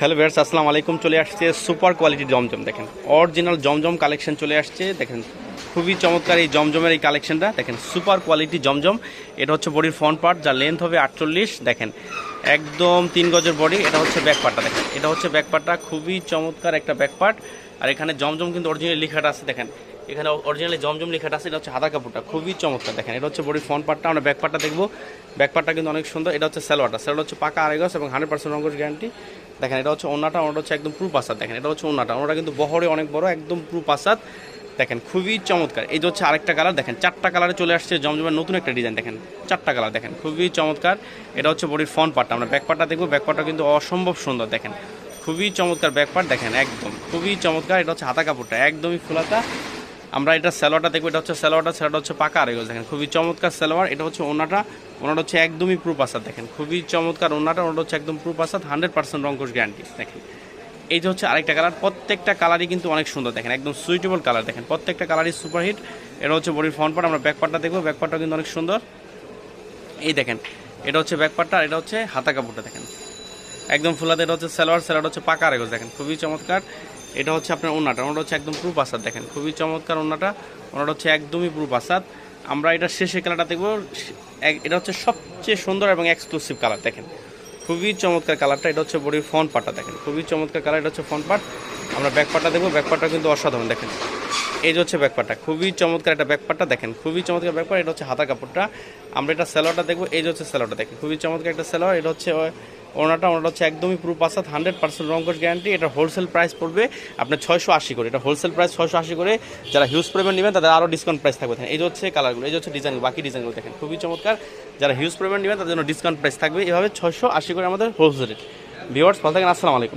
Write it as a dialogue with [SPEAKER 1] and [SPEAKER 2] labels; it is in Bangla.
[SPEAKER 1] হ্যালো ভিউয়ার্স, আসসালামু আলাইকুম। চলে আসছে সুপার কোয়ালিটি জমজম, দেখেন। অরিজিনাল জমজম কালেকশন চলে আসছে, দেখেন। খুবই চমৎকার এই জমজমের এই কালেকশনটা দেখেন, সুপার কোয়ালিটি জমজম। এটা হচ্ছে বডির ফ্রন্ট পার্ট যার লেন্থ হবে আটচল্লিশ, দেখেন। একদম তিন গজের বডি এটা হচ্ছে ব্যাক পার্টটা দেখেন। এটা হচ্ছে ব্যাক পার্টটা খুবই চমৎকার একটা ব্যাক পার্ট আর এখানে জমজম কিন্তু অরিজিনাল লেখাটা আছে, দেখেন। এখানে অরিজিনালি জমজম লেখাটা আছে, এটা হচ্ছে হাদা কাপড়টা, খুবই চমৎকার, দেখেন। এটা হচ্ছে বডির ফ্রন্ট পার্টটা আমরা ব্যাক পার্টটা দেখব। ব্যাক পার্টটা কিন্তু অনেক সুন্দর, এটা হচ্ছে স্যালোয়ারটা স্যালোয়ার হচ্ছে পাকা আড়াই গজ এবং হান্ড্রেড পার্সেন্ট রঙ্গস গ্যারান্টি দেখেন, এটা হচ্ছে ওনাটা ওনাটা হচ্ছে একদম প্রুফ আসাদ দেখেন, এটা হচ্ছে ওনাটা ওনাটা কিন্তু বহরে অনেক বড়, একদম প্রুফ আসাদ দেখেন, খুবই চমৎকার। এই যে হচ্ছে আরেকটা কালার, দেখেন, চারটা কালারে চলে আসছে জমজমের নতুন একটা ডিজাইন, দেখেন, চারটা কালার, দেখেন, খুবই চমৎকার। এটা হচ্ছে বডির ফ্রন্ট পার্টটা আমরা ব্যাক পার্টটা দেখব। ব্যাক পার্টটা কিন্তু অসম্ভব সুন্দর, দেখেন, খুবই চমৎকার ব্যাক পার্ট দেখেন, একদম, খুবই চমৎকার। এটা হচ্ছে হাতা কাপড়টা, একদমই ফুলাতা। আমরা এটা স্যালোয়ারটা দেখব, এটা হচ্ছে স্যালোয়ারটা স্যালোয়ারটা হচ্ছে পাকা আরেগজ দেখেন, খুবই চমৎকার স্যালোয়ার এটা হচ্ছে ওনাটা ওনাটা হচ্ছে একদমই প্রুফ আসাদ, দেখেন, খুবই চমৎকার ওনাটা ওনাটা হচ্ছে একদম প্রুফ আসাদ হান্ড্রেড পার্সেন্ট রঙ্কশ গ্যারান্টি দেখেন। এই যে হচ্ছে আরেকটা কালার প্রত্যেকটা কালারই কিন্তু অনেক সুন্দর, দেখেন, একদম সুইটেবল কালার দেখেন, প্রত্যেকটা কালারই সুপারহিট এটা হচ্ছে বডির ফ্রন্ট পার্ট আমরা ব্যাক পার্টটা দেখব ব্যাক পার্টটা কিন্তু অনেক সুন্দর। এই দেখেন, এটা হচ্ছে ব্যাক পার্টটা আর এটা হচ্ছে হাতা কাপড়টা, দেখেন। একদম ফুলাতে এটা হচ্ছে সালোয়ার সালোয়ার হচ্ছে পাকা রেগজ দেখেন, খুবই চমৎকার। এটা হচ্ছে আপনার ওনাটা ওনাটা হচ্ছে একদম প্রুফ আসাদ দেখেন, খুবই চমৎকার ওনাটা ওনাটা হচ্ছে একদমই প্রুফ আসাদ। আমরা এটা শেষে কালারটা দেখব এটা হচ্ছে সবচেয়ে সুন্দর এবং এক্সক্লুসিভ কালার দেখেন। খুবই চমৎকার কালারটা এটা হচ্ছে বডির ফ্রন্ট পার্টটা দেখেন, খুবই চমৎকার কালার এটা হচ্ছে ফ্রন্ট পার্ট আমরা ব্যাক পার্টটা দেখব ব্যাক পার্টটা কিন্তু অসাধারণ, দেখেন। এই যে হচ্ছে ব্যাক পার্টটা খুবই চমৎকার একটা ব্যাক পার্টটা দেখেন, খুবই চমৎকার ব্যাক পার্ট এটা হচ্ছে হাতা কাপড়টা। আমরা এটা স্যালোয়ারটা দেখব, এই যে হচ্ছে স্যালোয়ারটা দেখেন, খুবই চমৎকার একটা স্যালোয়ার এটা হচ্ছে ওনাটা ওনাটা হচ্ছে একদমই পুরো পাসাত হান্ড্রেড পার্সেন্ট রঙ্কশ গ্যারান্টি এটা হোলসেল প্রাইস পড়বে আপনার ছয়শো আশি করে। এটা হোলসেল প্রাইস ছয়শো আশি করে। যারা হিউজ পেমেন্ট নেবেন, তাদের আরও ডিসকাউন্ট প্রাইস থাকবে। এই হচ্ছে কালারগুলো এই হচ্ছে ডিজাইনগুলো বাকি ডিজাইনগুলো দেখেন, খুবই চমৎকার। যারা হিউজ পেমেন্ট নেবেন, তাদের জন্য ডিসকাউন্ট প্রাইস থাকবে। এভাবে ছয়শো আশি করে আমাদের হোলসেল রেট ভিওয়ার্স ভালো থাকেন, আসসালামু আলাইকুম।